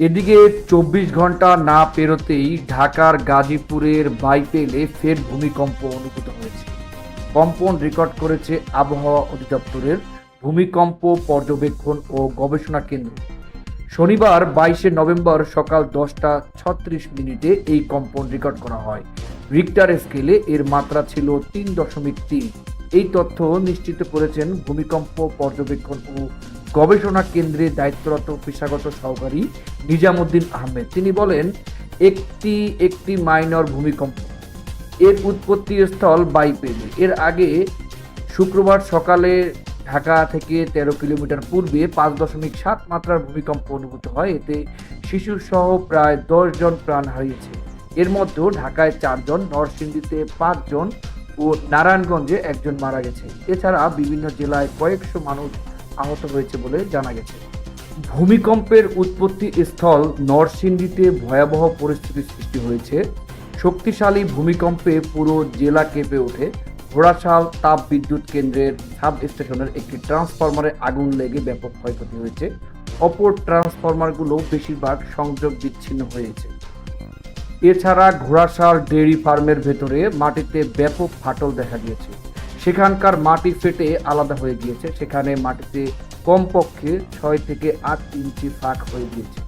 এদিকে চব্বিশ ঘণ্টা না পেরোতেই ঢাকার গাজীপুরের বাইপেলে ফের ভূমিকম্প অনুভূত হয়েছে। কম্পন রেকর্ড করেছে আবহাওয়া অধিদপ্তরের ভূমিকম্প পর্যবেক্ষণ ও গবেষণা কেন্দ্র। শনিবার বাইশে নভেম্বর সকাল দশটা ছত্রিশ মিনিটে এই কম্পন রেকর্ড করা হয়। রিক্টার স্কেলে এর মাত্রা ছিল তিন দশমিক তিন। এই তথ্য নিশ্চিত করেছেন ভূমিকম্প পর্যবেক্ষণ ও গবেষণা কেন্দ্রে দায়িত্বরত পেশাগত সহকারী নিজামুদ্দিন আহমেদ। তিনি বলেন, একটি একটি মাইনর ভূমিকম্প। এর উৎপত্তি স্থল বাইপেলে। এর আগে শুক্রবার সকালে ঢাকা থেকে তেরো কিলোমিটার পূর্বে পাঁচ দশমিক সাত মাত্রার ভূমিকম্প অনুভূত হয়। এতে শিশু সহ প্রায় দশ জন প্রাণ হারিয়েছে। এর মধ্যে ঢাকায় চারজন নরসিংদীতে পাঁচজন ও নারায়ণগঞ্জে একজন মারা গেছে। এছাড়া বিভিন্ন জেলায় কয়েকশো মানুষ আহত হয়েছে বলে জানা গেছে। ভূমিকম্পের উৎপত্তি স্থল নরসিংদীতে ভয়াবহ পরিস্থিতির সৃষ্টি হয়েছে। শক্তিশালী ভূমিকম্পে পুরো জেলা কেঁপে ওঠে। ঘোড়াশাল তাপ বিদ্যুৎ কেন্দ্রের সাব স্টেশনের একটি ট্রান্সফরমারে আগুন লেগে ব্যাপক ক্ষয়ক্ষতি হয়েছে। অপর ট্রান্সফরমারগুলো বেশিরভাগ সংযোগ বিচ্ছিন্ন হয়েছে। এছাড়া ঘোড়াশাল ডেয়ারি ফার্মের ভেতরে মাটিতে ব্যাপক ফাটল দেখা গিয়েছে সেখানকার মাটি ফেটে আলাদা হয়ে গিয়েছে। সেখানে মাটিতে কমপক্ষে ছয় থেকে আট ইঞ্চি ফাঁক হয়ে গিয়েছে।